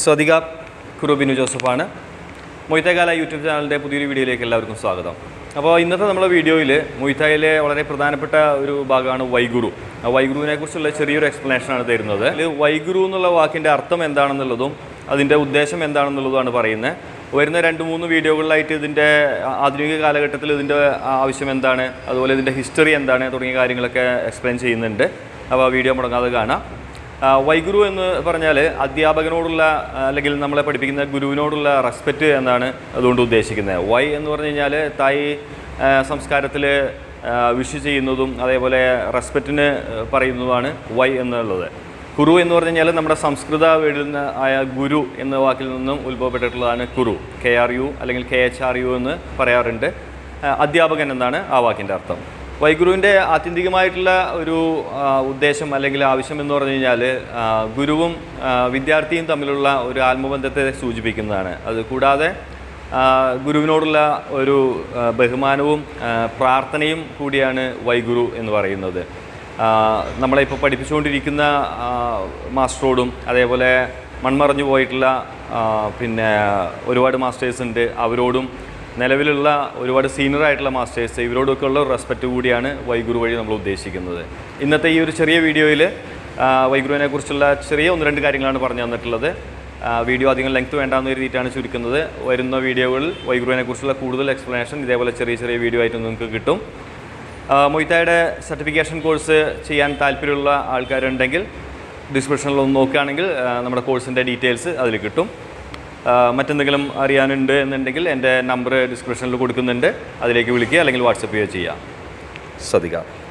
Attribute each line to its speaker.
Speaker 1: സ്വതിക കുറുബിനു ജോസഫാണ്. മൊയ്ത്തകാല YouTube ചാനലിന്റെ പുതിയൊരു വീഡിയോയിലേക്ക് എല്ലാവർക്കും സ്വാഗതം. അപ്പോൾ ഇന്നത്തെ നമ്മുടെ വീഡിയോയിൽ മൊയ്ത്തായിലെ വളരെ പ്രധാനപ്പെട്ട ഒരു ഭാഗമാണ് വൈഗുരു. വൈഗുരുവിനെ കുറിച്ചുള്ള ചെറിയൊരു എക്സ്പ്ലനേഷനാണ് തരുന്നത്. ഇതിൽ വൈഗുരു എന്നുള്ള വാക്കിന്റെ അർത്ഥം എന്താണെന്നുള്ളതും അതിന്റെ ഉദ്ദേശം എന്താണെന്നുള്ളതുമാണ് പറയുന്നത്. വരുന്ന രണ്ട് മൂന്ന് വീഡിയോകളിലായിട്ട് ഇതിന്റെ ആധുനിക കാലഘട്ടത്തിൽ ഇതിന്റെ ആവശ്യം എന്താണ് അതുപോലെ ഇതിന്റെ ഹിസ്റ്ററി എന്താണ് തുടങ്ങിയ കാര്യങ്ങളൊക്കെ എക്സ്പ്ലെയിൻ ചെയ്യുന്നുണ്ട്. അപ്പോൾ ആ വീഡിയോ മുടങ്ങാതെ കാണാം. വൈഗുരു എന്ന് പറഞ്ഞാൽ അധ്യാപകനോടുള്ള അല്ലെങ്കിൽ നമ്മളെ പഠിപ്പിക്കുന്ന ഗുരുവിനോടുള്ള റെസ്പെക്റ്റ് എന്നാണ് അതുകൊണ്ട് ഉദ്ദേശിക്കുന്നത്. വൈ എന്ന് പറഞ്ഞു കഴിഞ്ഞാൽ തായ് സംസ്കാരത്തിൽ വിഷ് ചെയ്യുന്നതും അതേപോലെ റെസ്പെക്റ്റിന് പറയുന്നതുമാണ് വൈ എന്നുള്ളത്. കുരു എന്ന് പറഞ്ഞു കഴിഞ്ഞാൽ നമ്മുടെ സംസ്കൃത വീടിൽ നിന്ന് ആയ ഗുരു എന്ന വാക്കിൽ നിന്നും ഉത്ഭവപ്പെട്ടിട്ടുള്ളതാണ് കുരു. കെ ആർ യു അല്ലെങ്കിൽ കെ എച്ച് ആർ യു എന്ന് പറയാറുണ്ട്. അധ്യാപകൻ എന്നാണ് ആ വാക്കിന്റെ അർത്ഥം. വൈഗുരുവിന്റെ ആത്യന്തികമായിട്ടുള്ള ഒരു ഉദ്ദേശം അല്ലെങ്കിൽ ആവശ്യം എന്ന് പറഞ്ഞു കഴിഞ്ഞാൽ ഗുരുവും വിദ്യാർത്ഥിയും തമ്മിലുള്ള ഒരു ആത്മബന്ധത്തെ സൂചിപ്പിക്കുന്നതാണ്. അത് കൂടാതെ ഗുരുവിനോടുള്ള ഒരു ബഹുമാനവും പ്രാർത്ഥനയും കൂടിയാണ് വൈഗുരു എന്ന് പറയുന്നത്. നമ്മളെ ഇപ്പോൾ പഠിപ്പിച്ചുകൊണ്ടിരിക്കുന്ന മാസ്റ്ററോടും അതേപോലെ മൺമറഞ്ഞു പോയിട്ടുള്ള പിന്നെ ഒരുപാട് മാസ്റ്റേഴ്സ് ഉണ്ട്. അവരോടും നിലവിലുള്ള ഒരുപാട് സീനിയർ ആയിട്ടുള്ള മാസ്റ്റേഴ്സ് ഇവരോടൊക്കെ ഉള്ള റെസ്പെക്റ്റ് കൂടിയാണ് വൈഗുരു വഴി നമ്മൾ ഉദ്ദേശിക്കുന്നത്. ഇന്നത്തെ ഈ ഒരു ചെറിയ വീഡിയോയിൽ വൈഗുരുവിനെ കുറിച്ചുള്ള ചെറിയ ഒന്ന് രണ്ട് കാര്യങ്ങളാണ് പറഞ്ഞു തന്നിട്ടുള്ളത്. വീഡിയോ അധികം ലെങ്ത് വേണ്ടാന്ന് കരുതിയിട്ടാണ് ചുരുക്കുന്നത്. വരുന്ന വീഡിയോകളിൽ വൈഗുരുവിനെ കുറിച്ചുള്ള കൂടുതൽ എക്സ്പ്ലനേഷൻ ഇതേപോലെ ചെറിയ ചെറിയ വീഡിയോ ആയിട്ട് നിങ്ങൾക്ക് കിട്ടും. മൊയ്ത്തായുടെ സർട്ടിഫിക്കേഷൻ കോഴ്സ് ചെയ്യാൻ താല്പര്യമുള്ള ആൾക്കാരുണ്ടെങ്കിൽ ഡിസ്ക്രിപ്ഷനിൽ ഒന്ന് നോക്കുകയാണെങ്കിൽ നമ്മുടെ കോഴ്സിന്റെ ഡീറ്റെയിൽസ് അതിൽ കിട്ടും. മറ്റെന്തെങ്കിലും അറിയാനുണ്ട് എന്നുണ്ടെങ്കിൽ എന്റെ നമ്പർ ഡിസ്ക്രിപ്ഷനിൽ കൊടുക്കുന്നുണ്ട്. അതിലേക്ക് വിളിക്കുക അല്ലെങ്കിൽ വാട്സപ്പ് ചെയ്യുക ചെയ്യാം. ശ്രദ്ധിക്കാം